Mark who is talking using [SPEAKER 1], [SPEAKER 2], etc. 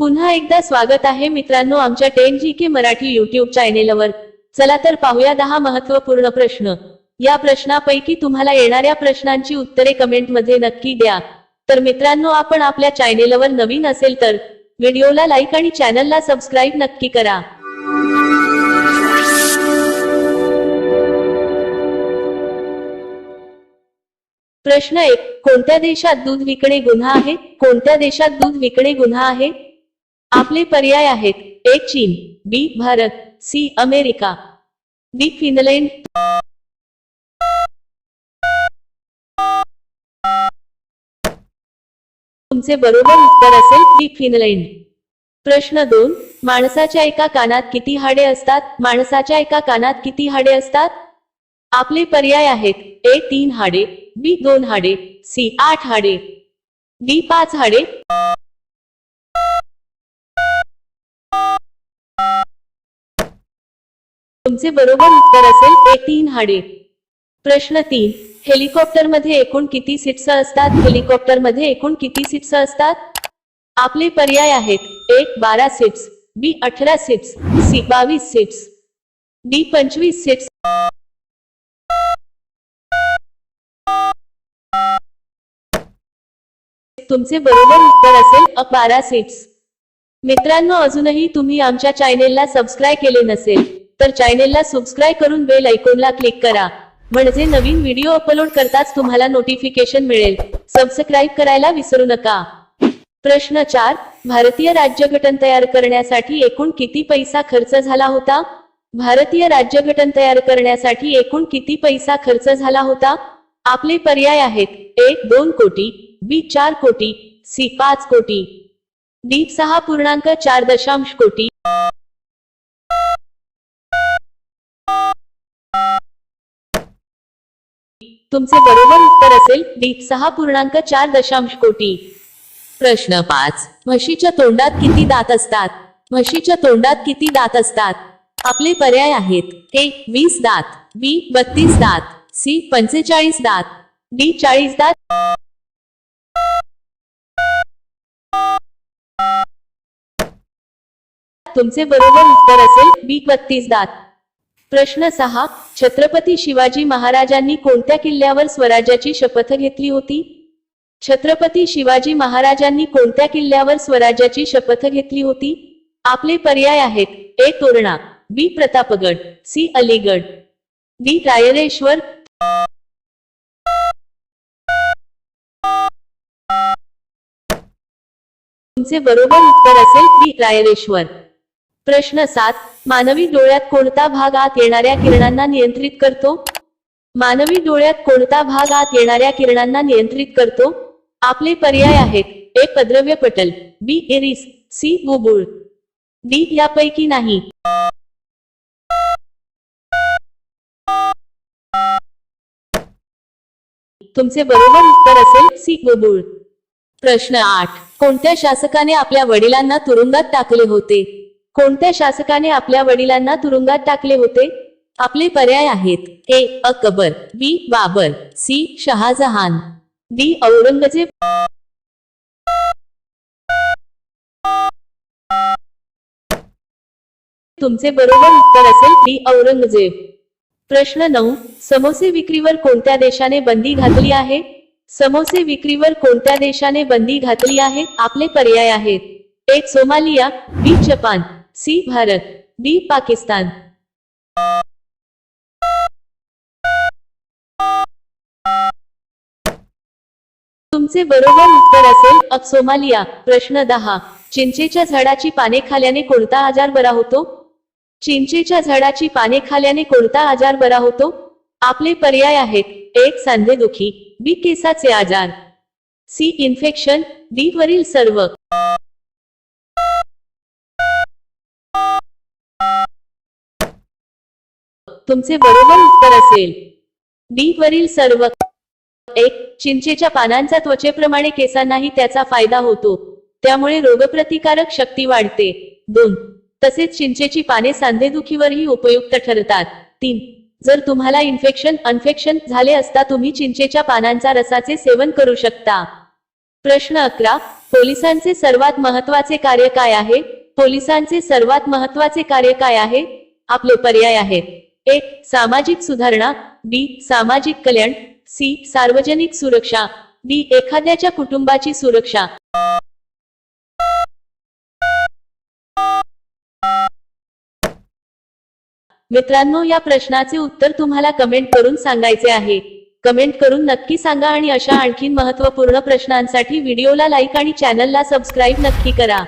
[SPEAKER 1] पुन्हा एकदा स्वागत आहे मित्रांनो आमच्या ten G K Marathi YouTube चॅनेलवर चला तर पाहूया दहा महत्त्वपूर्ण प्रश्न. या प्रश्नापैकी तुम्हाला येणाऱ्या प्रश्नांची उत्तरे कमेंटमध्ये नक्की द्या. तर मित्रांनो आपण आपल्या चॅनेलवर नवीन असेल तर व्हिडिओला लाईक आणि चॅनलला सबस्क्राईब नक्की करा. प्रश्न एक कोणत्या देशात दूध विकणे गुन्हा आहे? कोणत्या देशात दूध विकणे गुन्हा आहे? आपले पर्याय आहेत ए चीन B Bharat C America D Finland. तुमचे बरोबर उत्तर असेल डी फिनलँड. प्रश्न दोन माणसाच्या एका कानात किती हाडे असतात? माणसाच्या एका कानात किती हाडे असतात? आपले पर्याय आहेत ए तीन हाडे बी दोन हाडे सी आठ हाडे डी पाच हाडे. तुमचे बरोबर उत्तर असेल ए तीन हाडे. प्रश्न तीन हेलिकॉप्टरमध्ये एकूण किती सीट्स असतात? हेलिकॉप्टरमध्ये एकूण किती सीट्स असतात? आपले पर्याय आहेत एक बारा सीट्स बी अठरा सीट्स सी बावीस सीट्स डी पंचवीस सीट्स. तुमचे बरोबर उत्तर असेल अ बारा सीट्स. मित्रांनो अजूनही तुम्ही आमच्या चॅनेलला सबस्क्राईब केले नसेल तर चॅनेलला सबस्क्राईब करून बेल ऐकूनला क्लिक करा. म्हणजे नवीन व्हिडिओ अपलोड करताच तुम्हाला नोटिफिकेशन मिळेल. सबस्क्राईब करायला विसरू नका. प्रश्न चार भारतीय राज्यघटन तयार करण्यासाठी एकूण किती पैसा खर्च झाला होता? भारतीय राज्यघटन तयार करण्यासाठी एकूण किती पैसा खर्च झाला होता? आपले पर्याय आहेत. ए दोन कोटी बी चार कोटी सी पाच कोटी. डी सहा पूर्णांक चार दशांश कोटी तुमचे बरोबर उत्तर असेल डी सहा पूर्णांक चार दशांश कोटी. प्रश्न पाच. म्हशीच्या तोंडात किती दात असतात? म्हशीच्या तोंडात किती दात असतात? आपले पर्याय आहेत. ए वीस दात बी बत्तीस दात सी पंचेचाळीस दात डी चाळीस दात. तुमचे बरोबर उत्तर असेल बी बत्तीस दात. प्रश्न सहा छत्रपती शिवाजी महाराजांनी कोणत्या किल्ल्यावर स्वराज्याची शपथ घेतली होती? छत्रपती शिवाजी महाराजांनी कोणत्या किल्ल्यावर स्वराज्याची शपथ घेतली होती? आपले पर्याय आहेत A Torna B Pratapgad C Aligad. D Raireshwar. तुमचे बरोबर उत्तर असेल बी रायरेश्वर. प्रश्न सात मानवी डोळ्यात कोणता भाग आत येणाऱ्या किरणांना नियंत्रित करतो? मानवी डोळ्यात कोणता भाग आत येणाऱ्या किरणांना नियंत्रित करतो? आपले पर्याय आहेत ए पद्रव्य पटल बी एरिस सी बुबुळ. डी यापैकी नाही. तुमचे बरोबर उत्तर असेल सी बुबुळ. प्रश्न आठ कोणत्या शासकाने आपल्या वडिलांना तुरुंगात टाकले होते? कोणत्या शासकाने आपल्या वडिलांना तुरुंगात टाकले होते? आपले पर्याय आहेत. A. Akbar. B. Babar. C. Shahjahan. D. Aurangzeb तुमचे बरोबर उत्तर असेल डी. औरंगजेब. प्रश्न नऊ. समोसे विक्रीवर कोणत्या देशाने बंदी घातली आहे? समोसे विक्रीवर कोणत्या देशाने बंदी घातली आहे? आपले पर्याय आहेत. एक Somalia. B. Japan. C Bharat D Pakistan. तुमचे बरोबर उत्तर असेल अब सोमालिया. प्रश्न दहा. चिंचेच्या झाडाची पाने खाल्याने कोणता आजार बरा होतो? चिंचेच्या झाडाची पाने खाल्याने कोणता आजार बरा होतो? आपले पर्याय आहेत. एक सांधेदुखी बी केसाचे आजार. C infection. डी वरील सर्व. तुमचे बरोबर उत्तर असेल. डी वरील सर्व एक चिंचेच्या पानांचा त्वचेप्रमाणे केसांनाही त्याचा फायदा होतो. त्यामुळे रोगप्रतिकारक शक्ती वाढते. दोन तसेच चिंचेची पाने सांधेदुखीवरही उपयुक्त ठरतात. तीन जर तुम्हाला इन्फेक्शन अनफेक्शन झाले असता तुम्ही चिंचेच्या पानांचा रसाचे सेवन करू शकता. प्रश्न अकरा पोलिसांचे सर्वात महत्त्वाचे कार्य काय आहे? पोलिसांचे सर्वात महत्त्वाचे कार्य काय आहे? आपले पर्याय आहेत. ए सामाजिक सुधारणा बी सामाजिक कल्याण सी सार्वजनिक सुरक्षा डी एखाद्याच्या कुटुंबाची सुरक्षा. मित्रांनो या प्रश्नाचे उत्तर तुम्हाला कमेंट करून सांगायचे आहे. कमेंट करून नक्की सांगा आणि अशा आणखीन महत्त्वपूर्ण प्रश्नांसाठी व्हिडिओला लाईक आणि चॅनलला सबस्क्राईब नक्की करा.